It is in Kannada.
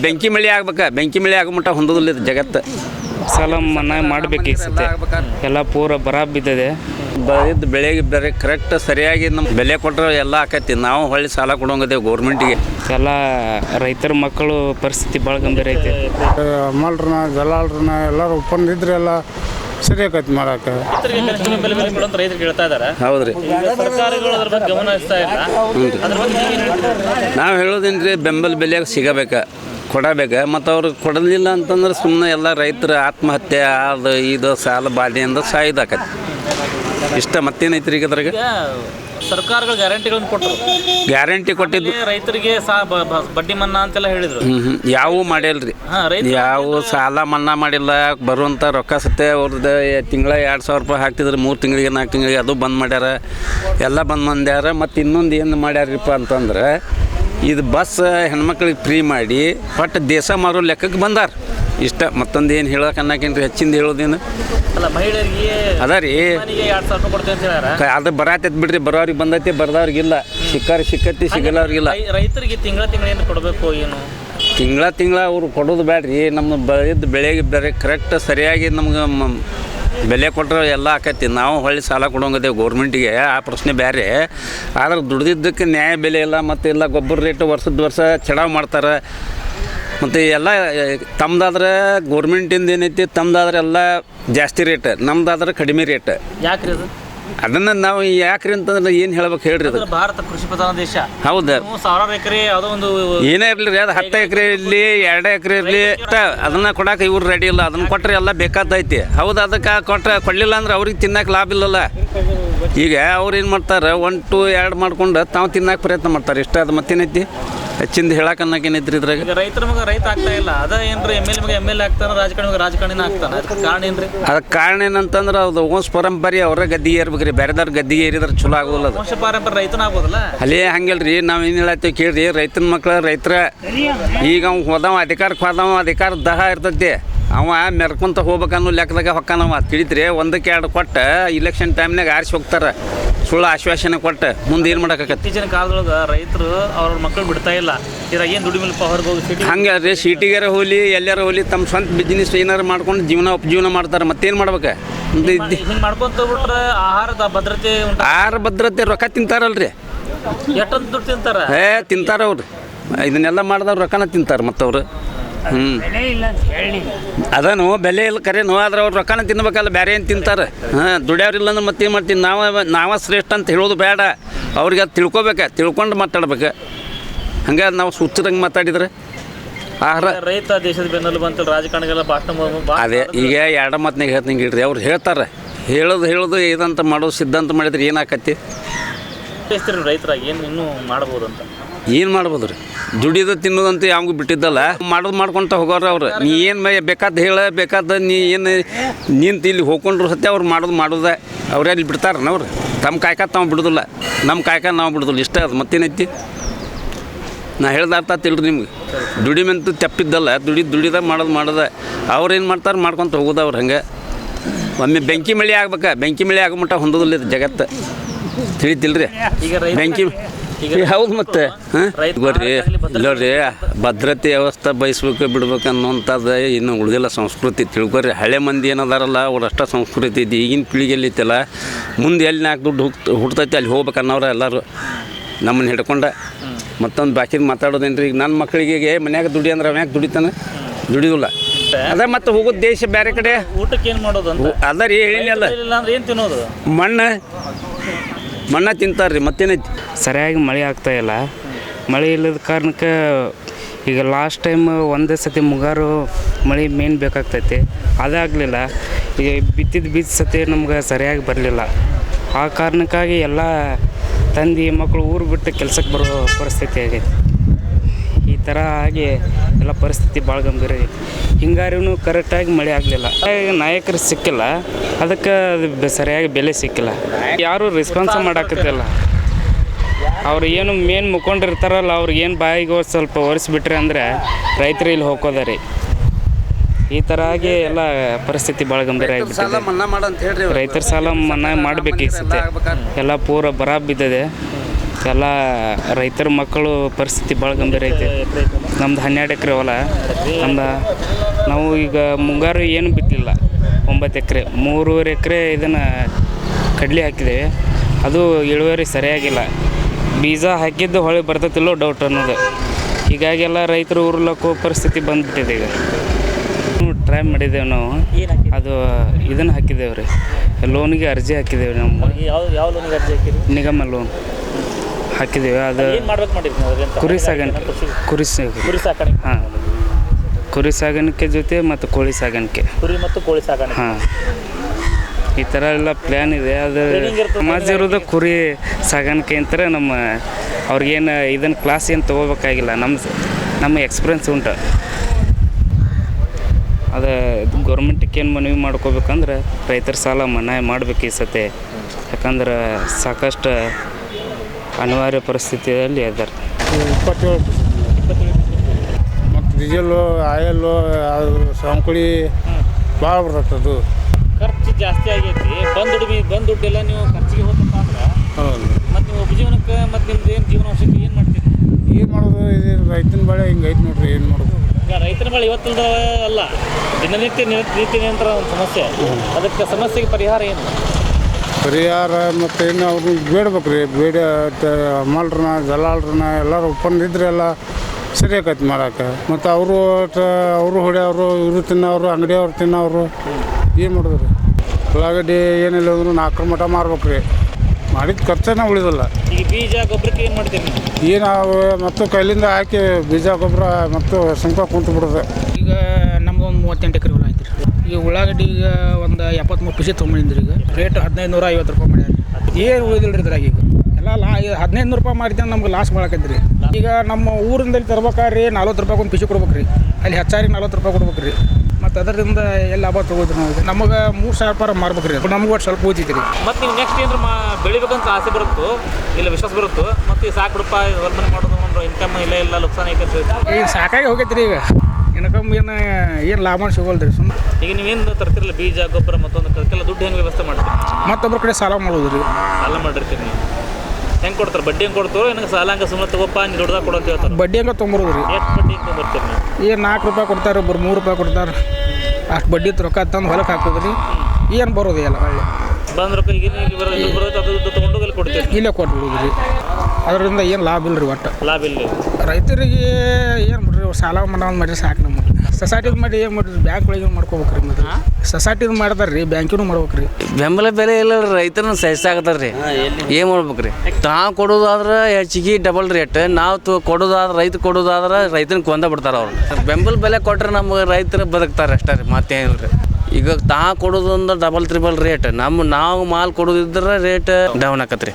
ಬೆಂಕಿ ಮಳೆ ಆಗ್ಬೇಕ? ಬೆಂಕಿ ಮಳೆ ಆಗೋ ಮಟ್ಟ ಹೊಂದೋದಿಲ್ಲ ಇದು ಜಗತ್ತು. ಸಾಲ ಮನ್ನಾ ಮಾಡ್ಬೇಕು ಈ ಸತಿ. ಎಲ್ಲ ಪೂರ ಬರ ಬಿದ್ದಿದೆ. ಬೆಳೆದ ಬೆಳೆಗೆ ಬೇರೆ ಕರೆಕ್ಟ್ ಸರಿಯಾಗಿ ನಮ್ಮ ಬೆಲೆ ಕೊಟ್ಟರೆ ಎಲ್ಲ ಆಕೈತಿ. ನಾವು ಹೊಳ್ಳಿ ಸಾಲ ಕೊಡೋಂಗದೇವು ಗೌರ್ಮೆಂಟಿಗೆ ಎಲ್ಲ ರೈತರ ಮಕ್ಕಳು ಪರಿಸ್ಥಿತಿ ಭಾಳ ಗಂಭೀರ ಐತೆ. ಮಲ್ರನ್ನ ದಲಾಲ್ರನ್ನ ಎಲ್ಲರೂ ಒಪ್ಪಂದ ಇದ್ರೆ ಎಲ್ಲ ಸರಿ ಆಕೈತಿ ಮಾಡಾಕ ರೈತರು ಹೇಳ್ತಾ ಹೌದ್ರಿ? ನಾವು ಹೇಳೋದೇನ್ರಿ ಬೆಂಬಲ ಬೆಲೆಯಾಗ ಸಿಗಬೇಕು. ಕೊಡಬೇಕು. ಮತ್ತು ಅವ್ರು ಕೊಡಲಿಲ್ಲ ಅಂತಂದ್ರೆ ಸುಮ್ಮನೆ ಎಲ್ಲ ರೈತರು ಆತ್ಮಹತ್ಯೆ ಅದು ಇದು ಸಾಲ ಬಾಧೆಯಿಂದ ಸಾಯ್ದಾಕತಿ ಇಷ್ಟ ಮತ್ತೇನೈತ್ರಿ ರೀ ಅದ್ರಾಗ ಸರ್ಕಾರಗಳು ಗ್ಯಾರಂಟಿಗಳನ್ನು ಕೊಟ್ಟರು ಗ್ಯಾರಂಟಿ ಕೊಟ್ಟಿದ್ದು. ರೈತರಿಗೆ ಸಾ ಬಡ್ಡಿ ಮನ್ನಾ ಅಂತೆಲ್ಲ ಹೇಳಿದ್ರು. ಯಾವ ಮಾಡಿಲ್ರಿ. ಯಾವ ಸಾಲ ಮನ್ನಾ ಮಾಡಿಲ್ಲ. ಬರುವಂಥ ರೊಕ್ಕ ಸತ್ತೆ ಅವ್ರದ್ದು ತಿಂಗಳ ಎರಡು ಸಾವಿರ ರೂಪಾಯಿ ಹಾಕ್ತಿದ್ರು. ಮೂರು ತಿಂಗಳಿಗೆ ನಾಲ್ಕು ತಿಂಗಳಿಗೆ ಅದು ಬಂದ್ ಮಾಡ್ಯಾರ. ಎಲ್ಲ ಬಂದ್ ಮಂದ್ಯಾರ. ಮತ್ತು ಇನ್ನೊಂದು ಏನು ಮಾಡ್ಯಾರಪ್ಪ ಅಂತಂದ್ರೆ ಇದು ಬಸ್ ಹೆಣ್ಮಕ್ಳಿಗೆ ಫ್ರೀ ಮಾಡಿ ಒಟ್ಟು ದೇಶ ಮಾರೋ ಲೆಕ್ಕಕ್ಕೆ ಬಂದಾರ. ಇಷ್ಟ ಮತ್ತೊಂದು ಏನು ಹೇಳಕ್ಕೆ ಅನ್ನಕ್ಕಿಂತ ಹೆಚ್ಚಿಂದ ಹೇಳೋದೇನು? ಅಲ್ಲ ಮಹಿಳೆಯರಿಗೆ ಅದ ರೀ. ಅದು ಬರಾತೈತೆ ಬಿಡ್ರಿ ಬರೋರಿಗೆ ಬಂದೈತಿ ಬರ್ದವ್ರಿಗಿಲ್ಲ. ಸಿಕ್ಕಾರ ಸಿಕ್ಕತ್ತಿ ಸಿಗಲ್ಲವ್ರಿಗಿಲ್ಲ. ಇಲ್ಲ ರೈತರಿಗೆ ತಿಂಗಳ ತಿಂಗಳ ಏನು ಕೊಡಬೇಕು ಏನು? ತಿಂಗಳ ತಿಂಗಳ ಅವ್ರು ಕೊಡೋದು ಬೇಡ್ರಿ ನಮ್ಮ ಬೆಳೆದ ಬೆಳೆಗೆ ಬೇರೆ ಕರೆಕ್ಟ್ ಸರಿಯಾಗಿ ನಮ್ಗೆ ಬೆಲೆ ಕೊಟ್ಟರೆ ಎಲ್ಲ ಆಕೈತಿ. ನಾವು ಹೊಳ್ಳಿ ಸಾಲ ಕೊಡೋಂಗದೇವು ಗೌರ್ಮೆಂಟಿಗೆ. ಆ ಪ್ರಶ್ನೆ ಬೇರೆ ಆದ್ರೆ ದುಡ್ದಿದ್ದಕ್ಕೆ ನ್ಯಾಯ ಬೆಲೆ ಇಲ್ಲ ಮತ್ತು ಇಲ್ಲ ಗೊಬ್ಬರ ರೇಟ್ ವರ್ಷದ ವರ್ಷ ಚಡಾವ್ ಮಾಡ್ತಾರೆ. ಮತ್ತು ಎಲ್ಲ ತಮ್ಮದಾದ್ರೆ ಗೌರ್ಮೆಂಟಿಂದ ಏನೈತಿ ತಮ್ಮದಾದ್ರೆ ಎಲ್ಲ ಜಾಸ್ತಿ ರೇಟ್. ನಮ್ಮದಾದ್ರೆ ಕಡಿಮೆ ರೇಟ್. ಅದು? ಅದನ್ನು ನಾವು ಯಾಕ್ರಿ ಅಂತಂದ್ರೆ ಏನು ಹೇಳ್ಬೇಕು ಹೇಳ್ರಿ ಅದು ಭಾರತ ಕೃಷಿ ಪ್ರಧಾನ ದೇಶ. ಹೌದು. ಸಾವಿರಾರು ಎಕರೆ ಯಾವುದೋ ಒಂದು ಏನೇ ಇರಲಿ ರೀ ಅದು ಹತ್ತು ಎಕರೆ ಇರಲಿ ಎರಡು ಎಕರೆ ಇರಲಿ ಅದನ್ನ ಕೊಡಕ್ಕೆ ಇವ್ರು ರೆಡಿ ಇಲ್ಲ. ಅದನ್ನ ಕೊಟ್ಟರೆ ಎಲ್ಲ ಬೇಕಾದೈತಿ ಹೌದು ಅದಕ್ಕೆ ಕೊಟ್ಟರೆ ಕೊಡಲಿಲ್ಲ ಅಂದ್ರೆ ಅವ್ರಿಗೆ ತಿನ್ನಕ್ಕೆ ಲಾಭ ಇಲ್ಲಲ್ಲ. ಈಗ ಅವ್ರು ಏನು ಮಾಡ್ತಾರೆ? ಒನ್ ಟು ಎರಡು ಮಾಡ್ಕೊಂಡು ತಾವು ತಿನ್ನಕ್ಕೆ ಪ್ರಯತ್ನ ಮಾಡ್ತಾರೆ. ಇಷ್ಟ ಅದು ಮತ್ತೇನೈತಿ? ಹೆಚ್ಚಿಂದ ಹೇಳಕ್ಕೆ ಅನ್ನಕ್ಕೆ ಏನೈತ್ರಿ ಇದ್ರಾಗ? ಈಗ ರೈತರ ಮಗ ರೈತ ಆಗ್ತಾ ಇಲ್ಲ. ಅದ ಏನ್ರಿ ಎಂ ಎಲ್ ಮಗ ಎಂ ಎಲ್ ಆಗ್ತಾನ ರಾಜಕಾರಣಿ ಮಗ ರಾಜಕಾರಣಿನ ಆಗ್ತಾನ. ಅದಕ್ಕೆ ಕಾರಣ ಏನ್ರಿ? ಅದಕ್ಕೆ ಕಾರಣ ಏನಂತಂದ್ರೆ ಅದು ವಂಶ ಪರಂಪರೆ ಅವರ ಗದ್ದಿಗೆ ಏರ್ಬೇಕು ರೀ ಬೇರೆದವ್ರ ಗದ್ದಿಗೆ ಏರಿದ್ರೆ ಚಲೋ ಆಗೋದಿಲ್ಲ ಅದು. ವಂಶ ಪರಂಪರೆ ರೈತನ ಆಗ್ಬೋದಲ್ಲ? ಅಲ್ಲೇ ಹಂಗಿಲ್ರಿ ನಾವು ಏನು ಹೇಳತ್ತೀವಿ ಕೇಳ್ರಿ ರೈತನ ಮಕ್ಳು ರೈತರ ಈಗ ಅವ್ನು ಹೋದವ ಅಧಿಕಾರಕ್ಕೆ ಹೋದವ ಅಧಿಕಾರ ದಹ ಇರ್ತೈತಿ. ಅವ ಮೆರ್ಕೊಂತ ಹೋಗ್ಬೇಕು ಅನ್ನೋ ಲೆಕ್ಕದಾಗ ಹೊಕ್ಕಾನವ ತಿಳಿತ್ರಿ. ಒಂದಕ್ಕೆ ಎರಡು ಕೊಟ್ಟ ಇಲೆಕ್ಷನ್ ಟೈಮ್ನಾಗ ಆರಿಸಿ ಹೋಗ್ತಾರೆ. ಸುಳ್ಳು ಆಶ್ವಾಸನೆ ಕೊಟ್ಟು ಮುಂದೆ ಏನು ಮಾಡೋಕ್ಕಾಗತ್ತೆ ಇತ್ತೀಚಿನ ಕಾಲದೊಳಗೆ ರೈತರು ಅವ್ರ ಮಕ್ಕಳು ಬಿಡ್ತಾ ಇಲ್ಲ. ಇದ್ರಾಗ ಏನು ದುಡಿಮೆ ಹೊರಗೆ ಹೋಗಿ ಸಿಟಿ ಹಂಗೆ ರೀ ಸಿಟಿಗಾರ ಹೋಲಿ ಎಲ್ಲಾರ ಹೋಲಿ ತಮ್ಮ ಸ್ವಂತ ಬಿಸ್ನೆಸ್ ಏನಾರು ಮಾಡ್ಕೊಂಡು ಜೀವನ ಉಪಜೀವನ ಮಾಡ್ತಾರೆ. ಮತ್ತೇನು ಮಾಡ್ಬೇಕು? ಹಿಂಗೆ ಮಾಡ್ಕೊಂತ ಬಿಟ್ರೆ ಆಹಾರದ ಭದ್ರತೆ ಆಹಾರ ಭದ್ರತೆ ರೊಕ್ಕ ತಿಂತಾರಲ್ರಿ. ಎಷ್ಟೊಂದು ದುಡ್ಡು ತಿಂತಾರ? ಏ ತಿಂತಾರ ಅವ್ರು. ಇದನ್ನೆಲ್ಲ ಮಾಡಿದವ್ರು ರೊಕ್ಕನ ತಿಂತಾರೆ ಮತ್ತವ್ರು. ಹ್ಞೂ ಅದನು ಬೆಲೆ ಇಲ್ಲ ಕರೇನು ಆದ್ರೆ ಅವ್ರು ರೊಕ್ಕನ ತಿನ್ಬೇಕಲ್ಲ ಬೇರೆ ಏನು ತಿಂತಾರೆ? ಹಾಂ ದುಡಿಯೋರಿಲ್ಲ ಅಂದ್ರೆ ಮತ್ತೇನು ಮಾಡ್ತೀನಿ? ನಾವು ನಾವ ಶ್ರೇಷ್ಠ ಅಂತ ಹೇಳೋದು ಬೇಡ. ಅವ್ರಿಗೆ ಅದು ತಿಳ್ಕೊಬೇಕ ತಿಳ್ಕೊಂಡು ಮಾತಾಡ್ಬೇಕು. ಹಂಗೆ ನಾವು ಸುತ್ತಿದಂಗೆ ಮಾತಾಡಿದ್ರೆ? ಆಹಾರ. ರೈತ ದೇಶದ ಬೆನ್ನೆಲುಬು ಅಂತ ರಾಜಕಾರಣಿಗೆಲ್ಲ ಭಾಷಣ ಅದೇ ಈಗ ಎರಡು ಮಾತನಾಗ ಹೇಳ್ತೀನಿ ಇಡ್ರಿ. ಅವ್ರು ಹೇಳ್ತಾರೆ. ಹೇಳೋದು ಹೇಳೋದು ಇದಂತ ಮಾಡೋದು ಸಿದ್ಧಾಂತ ಮಾಡಿದ್ರೆ ಏನಾಕತಿ ರೈತರಾಗಿ ಏನು ಇನ್ನೂ ಮಾಡ್ಬೋದು ಅಂತ ಏನು ಮಾಡ್ಬೋದು ರೀ? ದುಡಿದು ತಿನ್ನೋದಂತೂ ಯಾವಾಗೂ ಬಿಟ್ಟಿದ್ದಲ್ಲ. ಮಾಡೋದು ಮಾಡ್ಕೊತ ಹೋಗೋರು ಅವ್ರು. ನೀ ಏನು ಬೇಕಾದ ಹೇಳ ಬೇಕಾದ ನೀ ಏನು ನಿಂತು ಇಲ್ಲಿ ಹೋಗ್ಕೊಂಡ್ರು ಸತ್ಯ ಅವ್ರು ಮಾಡೋದು ಮಾಡೋದೆ. ಅವ್ರು ಅಲ್ಲಿ ಬಿಡ್ತಾರನ ಅವ್ರು? ತಮ್ಮ ಕಾಯ್ಕ ತಾವು ಬಿಡೋದಿಲ್ಲ. ನಮ್ಮ ಕಾಯ್ಕ ನಾವು ಬಿಡೋದಿಲ್ಲ. ಇಷ್ಟ ಅದು ಮತ್ತೇನೈತಿ? ನಾ ಹೇಳ್ದ ಅರ್ಥ ತಿಳ್ರಿ ನಿಮ್ಗೆ. ದುಡಿಮೆಂತೂ ತೆಪ್ಪಿದ್ದಲ್ಲ. ದುಡಿ ದುಡಿದ ಮಾಡೋದು ಮಾಡೋದ. ಅವ್ರು ಏನು ಮಾಡ್ತಾರೆ ಮಾಡ್ಕೊತ ಹೋಗೋದು ಅವ್ರು ಹಂಗೆ. ಒಮ್ಮೆ ಬೆಂಕಿ ಮಳೆ ಆಗ್ಬೇಕಾ. ಬೆಂಕಿ ಮಳೆ ಆಗೋ ಮಟ್ಟ ಹೊಂದೋದಿಲ್ಲ ಜಗತ್ತು. ತಿಳಿತಿಲ್ರಿ? ಈಗ ಬೆಂಕಿ ಹೌದು ಮತ್ತೆ. ಗೊರ್ರಿ ಮಾರಾಟದಲ್ಲಿ ಭದ್ರತೆ ಇಲ್ಲೋರಿ ಭದ್ರತೆ ವ್ಯವಸ್ಥೆ ಬಯಸ್ಬೇಕು ಬಿಡ್ಬೇಕು ಅನ್ನೋಂಥದ್ದು ಇನ್ನು ಉಳಿದಿಲ್ಲ ಸಂಸ್ಕೃತಿ. ತಿಳ್ಕೊರಿ ಹಳೆ ಮಂದಿ ಏನದಾರಲ್ಲ ಅವ್ರು ಅಷ್ಟ ಸಂಸ್ಕೃತಿ ಇದೆ ಈಗಿನ ಪೀಳಿಗೆಯಲ್ಲಿ ಇತ್ತಲ್ಲ ಮುಂದೆ ಎಲ್ಲಿ ನಾಲ್ಕು ದುಡ್ಡು ಹುಟ್ ಹುಡ್ತೈತಿ ಅಲ್ಲಿ ಹೋಗ್ಬೇಕು ಅನ್ನೋರು ಎಲ್ಲರೂ ನಮ್ಮನ್ನು ಹಿಡ್ಕೊಂಡ. ಮತ್ತೊಂದು ಬಾಕಿದ್ ಮಾತಾಡೋದೇನ್ರಿ? ಈಗ ನನ್ನ ಮಕ್ಕಳಿಗೆ ಮನ್ಯಾಗ ದುಡಿ ಅಂದ್ರೆ ಅವ್ಯಾಕ ದುಡಿತಾನೆ? ದುಡಿದಿಲ್ಲ ಅದ ಮತ್ತೆ ಹೋಗೋದು ದೇಶ ಬೇರೆ ಕಡೆ. ಊಟಕ್ಕೆ ಏನು ಮಾಡೋದು ಅದ ರೀ ಹೇಳಿನಲ್ಲ ತಿನ್ನೋದು? ಮಣ್ಣು ತಿಂತಾರೆ ರೀ ಮತ್ತೇನೈತಿ ಸರಿಯಾಗಿ ಮಳೆ ಆಗ್ತಾ ಇಲ್ಲ. ಮಳೆ ಇಲ್ಲದ ಕಾರಣಕ್ಕೆ ಈಗ ಲಾಸ್ಟ್ ಟೈಮ್ ಒಂದೇ ಸತಿ ಮುಂಗಾರು ಮಳೆ ಮೇನ್ ಬೇಕಾಗ್ತೈತಿ. ಅದಾಗಲಿಲ್ಲ ಈಗ ಬಿತ್ತಿದ ಬೀಜ ಸತಿ ನಮ್ಗೆ ಸರಿಯಾಗಿ ಬರಲಿಲ್ಲ. ಆ ಕಾರಣಕ್ಕಾಗಿ ಎಲ್ಲ ತಂದೆ ಮಕ್ಕಳು ಊರು ಬಿಟ್ಟು ಕೆಲ್ಸಕ್ಕೆ ಬರೋ ಪರಿಸ್ಥಿತಿ ಆಗೈತಿ. ಥರ ಆಗಿ ಎಲ್ಲ ಪರಿಸ್ಥಿತಿ ಭಾಳ ಗಂಭೀರ ಐತಿ. ಹಿಂಗಾರಿನೂ ಕರೆಕ್ಟಾಗಿ ಮಳೆ ಆಗಲಿಲ್ಲ. ನಾಯಕರು ಸಿಕ್ಕಿಲ್ಲ. ಅದಕ್ಕೆ ಅದು ಸರಿಯಾಗಿ ಬೆಲೆ ಸಿಕ್ಕಿಲ್ಲ. ಯಾರೂ ರೆಸ್ಪಾನ್ಸ್ ಮಾಡಾಕತ್ತಿಲ್ಲ. ಅವ್ರು ಏನು ಮೇನ್ ಮುಖಂಡಿರ್ತಾರಲ್ಲ ಅವ್ರಿಗೆ ಏನು ಬಾಯಿಗೆ ಸ್ವಲ್ಪ ಒರೆಸ್ಬಿಟ್ರೆ ಅಂದರೆ ರೈತರು ಇಲ್ಲಿ ಹೋಗೋದ ರೀ ಈ ಥರ ಆಗಿ ಎಲ್ಲ ಪರಿಸ್ಥಿತಿ ಭಾಳ ಗಂಭೀರ ಆಗಿಬಿಟ್ಟಿದೆ. ರೈತರ ಸಾಲ ಮನ್ನಾ ಮಾಡ್ಬೇಕು ಈ ಸತಿ. ಎಲ್ಲ ಪೂರ ಬರ ಬಿದ್ದಿದೆ. ಎಲ್ಲ ರೈತರ ಮಕ್ಕಳು ಪರಿಸ್ಥಿತಿ ಭಾಳ ಗಂಭೀರ ಐತಿ. ನಮ್ದು ಹನ್ನೆರಡು ಎಕರೆ ಹೊಲ. ನಮ್ದು ನಾವು ಈಗ ಮುಂಗಾರು ಏನು ಬಿತ್ತಲಿಲ್ಲ ಒಂಬತ್ತು ಎಕರೆ. ಮೂರುವರೆ ಎಕರೆ ಇದನ್ನು ಕಡ್ಲೆ ಹಾಕಿದ್ದೇವೆ. ಅದು ಇಳುವರಿ ಸರಿಯಾಗಿಲ್ಲ. ಬೀಜ ಹಾಕಿದ್ದು ಹೊಳೆ ಬರ್ತತಿಲ್ಲೋ ಡೌಟ್ ಅನ್ನೋದು. ಹೀಗಾಗಿ ಎಲ್ಲ ರೈತರು ಉರ್ಲಕ್ಕೋ ಪರಿಸ್ಥಿತಿ ಬಂದ್ಬಿಟ್ಟಿದೆ ಈಗ. ಟ್ರೈ ಮಾಡಿದ್ದೇವೆ ನಾವು. ಅದು ಇದನ್ನು ಹಾಕಿದ್ದೇವೆ ರೀ. ಲೋನಿಗೆ ಅರ್ಜಿ ಹಾಕಿದ್ದೇವೆ ನಮ್ಮ ನಿಗಮ ಲೋನ್ ಹಾಕಿದ್ದೇವೆ. ಅದು ಏನು ಮಾಡ್ಬೇಕು ಮಾಡಿರಿ ಅದ್ರಿಂದ ಕುರಿ ಸಾಗಾಣಿಕೆ ಕುರಿ ಸಾಗ ಕುರಿ ಸಾಕಾಣಿಕೆ ಹಾಂ. ಕುರಿ ಸಾಗಾಣಿಕೆ ಜೊತೆ ಮತ್ತು ಕೋಳಿ ಸಾಗಾಣಿಕೆ ಕುರಿ ಮತ್ತು ಕೋಳಿ ಸಾಕಾಣಿಕೆ ಹಾಂ. ಈ ಥರ ಎಲ್ಲ ಪ್ಲ್ಯಾನ್ ಇದೆ. ಅದು Training ಇರ್ತದೆ ಸಮಾಜ ಇರೋದು ಕುರಿ ಸಾಗಾಣಿಕೆ ಅಂತಾರೆ ನಮ್ಮ ಅವ್ರಿಗೇನು ಇದನ್ನು ಕ್ಲಾಸ್ ಏನು ತೊಗೋಬೇಕಾಗಿಲ್ಲ. ನಮ್ಮ ನಮ್ಮ ಎಕ್ಸ್ಪೀರಿಯನ್ಸ್ ಉಂಟು. ಅದು ಗೌರ್ಮೆಂಟಿಗೆ ಏನು ಮನವಿ ಮಾಡ್ಕೋಬೇಕಂದ್ರೆ ರೈತರ ಸಾಲ ಮನ್ನಾ ಮಾಡ್ಬೇಕು ಈ ಸತಿ. ಯಾಕಂದ್ರೆ ಸಾಕಷ್ಟು ಅನಿವಾರ್ಯ ಪರಿಸ್ಥಿತಿಯಲ್ಲಿ ಇದ್ದಾರೆ ಇಪ್ಪತ್ತೇಳು ಮತ್ತು ಡೀಸೆಲ್ಲು ಆಯಲ್ಲು ಅದು ಸಂಕುಳಿ ಭಾಳ ಬರ್ತೈತೆ ಅದು. ಖರ್ಚು ಜಾಸ್ತಿ ಆಗೈತಿ. ಬಂದು ದುಡ್ಡು ಬಂದು ದುಡ್ಡೆಲ್ಲ ನೀವು ಖರ್ಚಿಗೆ ಹೋಗ್ತಪ್ಪ ಅಂದ್ರೆ ಹೌದು. ಮತ್ತು ನೀವು ಉಪಜೀವನಕ್ಕೆ ಮತ್ತು ನಿಮ್ದು ಏನು ಜೀವನ ಅವಶ್ಯಕತೆ ಏನು ಮಾಡ್ತೀರಿ? ಏನು ಮಾಡೋದು? ಇದು ರೈತನ ಬೆಳೆ ಹಿಂಗೆ ಐತೆ ನೋಡ್ರಿ ಏನು ಮಾಡೋದು? ಈಗ ರೈತನ ಬಳಿ ಇವತ್ತಿಲ್ದ ಅಲ್ಲ ದಿನನಿತ್ಯ ನಿತ್ಯ ನಿತ್ಯ ನಿರಂತರ ಒಂದು ಸಮಸ್ಯೆ. ಅದಕ್ಕೆ ಸಮಸ್ಯೆಗೆ ಪರಿಹಾರ ಏನು? ಪರಿಹಾರ ಮತ್ತು ಇನ್ನು ಅವ್ರನ್ನ ಬೇಡ್ಬೇಕು ರೀ. ಬೇಡ ಅಮಲ್ರನ್ನ ದಲಾಲ್ರನ್ನ ಎಲ್ಲರೂ ಒಪ್ಪಂದ ಇದ್ರೆ ಎಲ್ಲ ಸರಿ ಆಕೈತಿ ಮಾಡೋಕೆ ಮತ್ತು ಅವರು ಅವರು ಹೊಡೆಯವರು ಇವರು ತಿನ್ನೋರು ಅಂಗಡಿಯವ್ರು ತಿನ್ನೋರು ಏನು ಮಾಡೋದು ರೀ? ಉಳ್ಳಾಗಡ್ಡಿ ಏನಿಲ್ಲ ಅಂದ್ರೂ ನಾಲ್ಕರ ಮಠ ಮಾರ್ಬೇಕು ರೀ. ಮಾಡಿದ ಖರ್ಚನೇ ಉಳಿದಲ್ಲ. ಈ ಬೀಜ ಗೊಬ್ಬರಕ್ಕೆ ಏನು ಮಾಡ್ತೀವಿ ನೀವು? ಏನು ಅವು ಮತ್ತು ಕೈಲಿಂದ ಹಾಕಿ ಬೀಜ ಗೊಬ್ಬರ ಮತ್ತು ಸಂಕ ಕುಂತು ಬಿಡೋದು ಈಗ ನಮ್ಗೊಂದು ಒಂದು ಮೂವತ್ತೆಂಟು ಎಕರೆ ಹೊಲ ಐತ್ರಿ. ಈಗ ಉಳ್ಳಾಗಡ್ಡಿ ಈಗ ಒಂದು ಎಪ್ಪತ್ತ್ಮೂರು ಪಿಸಿ ತೊಗೊಂಡಿದ್ರಿ ಈಗ. ರೇಟ್ ಹದಿನೈದು ನೂರ ಐವತ್ತು ರೂಪಾಯಿ ಮಾಡ್ಯಾರ ಏನು ಉಳಿದಿಲ್ಲ ರೀ ಇದ್ರಾಗ ಈಗ? ಎಲ್ಲ ಲಾ ಹದಿನೈದು ನೂರು ರೂಪಾಯಿ ಮಾಡಿದ್ದೆ ನಮ್ಗೆ ಲಾಸ್ ಮಾಡಕತ್ತೀರಿ. ರೀ ಈಗ ನಮ್ಮ ಊರಿಂದಲ್ಲಿ ತರ್ಬೇಕಾದ್ರೆ ನಲ್ವತ್ತು ರೂಪಾಯಿ ಒಂದು ಪಿಸಿ ಕೊಡ್ಬೇಕು ರೀ ಅಲ್ಲಿ ಹೆಚ್ಚಾರಿ ನಲ್ವತ್ತು ರೂಪಾಯಿ ಕೊಡ್ಬೇಕು ರೀ ಮತ್ತು ಅದರಿಂದ ಎಲ್ಲಿ ಲಾಭ ತೊಗೋದು ನಾವು ನಮಗೆ ಮೂರು ಸಾವಿರ ರೂಪಾಯಿ ಮಾರ್ಬೇಕು ರೀ ನಮ್ಗೆ ಒಟ್ಟು ಸ್ವಲ್ಪ ಹೋಗ್ತೈತಿ ರೀ ಮತ್ತು ನೀವು ನೆಕ್ಸ್ಟ್ ಏನಾದ್ರು ಮಾ ಬೆಳಿಬೇಕಂತ ಆಸೆ ಬರುತ್ತೋ? ಇಲ್ಲ ವಿಶ್ವಾಸ ಬರುತ್ತೋ? ಮತ್ತು ಈ ಸಾಕು ರೂಪಾಯಿ ಹೊರಮನೆ ಮಾಡೋದು ಒಂದು ಇನ್ಕಮ್ ಇಲ್ಲ ಇಲ್ಲ ಲುಕ್ಸಾನ್ ಐತೆ ಈಗ ಸಾಕಾಗಿ ಹೋಗೈತಿ ರೀ ಈಗ. ಇನ್ಕಮ್ ಏನು ಏನು ಲಾಭ ಸಿಗೋಲ್ರಿ ಸುಮ್ಮನೆ ಈಗ ನೀವೇನು ತರ್ತಿರಲ್ಲ ಬೀಜ ಗೊಬ್ಬರ ಮತ್ತೊಂದು ಅದಕ್ಕೆಲ್ಲ ದುಡ್ಡು ಹೆಂಗೆ ವ್ಯವಸ್ಥೆ ಮಾಡ್ತೀರಿ? ಮತ್ತೊಬ್ಬರ ಕಡೆ ಸಾಲ ಮಾಡೋದು ರೀ ಸಾಲ ಮಾಡಿರ್ತೀರಿ ನೀವು. ಹೆಂಗೆ ಕೊಡ್ತಾರೆ? ಬಡ್ಡಿ ಹೆಂಗೆ ಕೊಡ್ತಾರೋ ಏನಕ್ಕೆ ಸಾಲ ಹಂಗೆ ಸುಮ್ಮನೆ ತಗೋಪ್ಪ ನೀನು ದುಡ್ದಾಗ ಕೊಡೋ ಅಂತ ಹೇಳ್ತಾರೆ. ಬಡ್ಡಿ ಹಂಗೆ ತೊಗೊಂಬರೋದು ರೀ ಎಷ್ಟು ಬಡ್ಡಿ ಹೆಂಗೆ ಬರ್ತೀರಿ ನೀವು? ಏನು ನಾಲ್ಕು ರೂಪಾಯಿ ಕೊಡ್ತಾರೆ ಒಬ್ಬರು ಮೂರು ರೂಪಾಯಿ ಕೊಡ್ತಾರೆ ಅಷ್ಟು ಬಡ್ಡಿ ರೊಕ್ಕ ತಂದು ಹೊಲಕ್ಕೆ ಹಾಕೋದು ರೀ ಏನು ಬರೋದು ಎಲ್ಲ ಒಳ್ಳೆ. ಬಂದ್ರೆ ರೊಕ್ಕ ಈಗ ಇಲ್ಲಿ ಬರೋ ಅದು ದುಡ್ಡು ತೊಗೊಂಡು ಇಲ್ಲಿ ಕೊಡ್ತೀರಿ ಇಲ್ಲೇ ಕೊಟ್ಬಿಡೋದು ರೀ ಅದರಿಂದ ಏನು ಲಾಭ ಇಲ್ಲ ರೀ ಒಟ್ಟು? ಲಾಭ ಇಲ್ಲ ರೈತರಿಗೆ ಏನು ಬಿಡ್ರಿ ಸಾಲ ಮನ್ನಾ ಒಂದು ಮಾಡಿರಿ ಸಾಕು ನಮಗೆ. ಸೊಸೈಟಿದು ಮಾಡಿ ಏನು ಮಾಡಿರಿ ಬ್ಯಾಂಕ್ ಒಳಗೆ ಮಾಡ್ಕೋಬೇಕು ರೀ ಮತ್ತೆ? ಸೊಸೈಟಿದು ಮಾಡ್ತಾರೆ ರೀ ಬ್ಯಾಂಕಿನೂ ಮಾಡ್ಬೇಕು ರೀ ಬೆಂಬಲ ಬೆಲೆ ಇಲ್ಲ ರೈತರನ್ನ ಸಹಿಸಾಕತ್ತಾರ ರೀ ಏನು ಮಾಡ್ಬೇಕು ರೀ ನಾವು ಕೊಡೋದಾದ್ರೆ ಹೆಚ್ಚಿಗೆ ಡಬಲ್ ರೇಟ್ ನಾವು ತು ಕೊಡೋದಾದ್ರೆ ರೈತ ಕೊಡೋದಾದ್ರೆ ರೈತನ ಕೊಂದ ಬಿಡ್ತಾರೆ ಅವ್ರು. ಬೆಂಬಲ ಬೆಲೆ ಕೊಟ್ರೆ ನಮ್ಗೆ ರೈತರು ಬದುಕ್ತಾರೆ ಅಷ್ಟೇ ರೀ ಮತ್ತೇನಿಲ್ಲ ರೀ ಈಗ ತಾ ಕೊಡೋದಂದ್ರೆ ಡಬಲ್ ತ್ರಿಬಲ್ ರೇಟ್ ನಮ್ಮ ನಾವು ಮಾಲ್ ಕೊಡೋದಿದ್ರೆ ರೇಟ್ ಡೌನ್ ಆಕತ್ರಿ.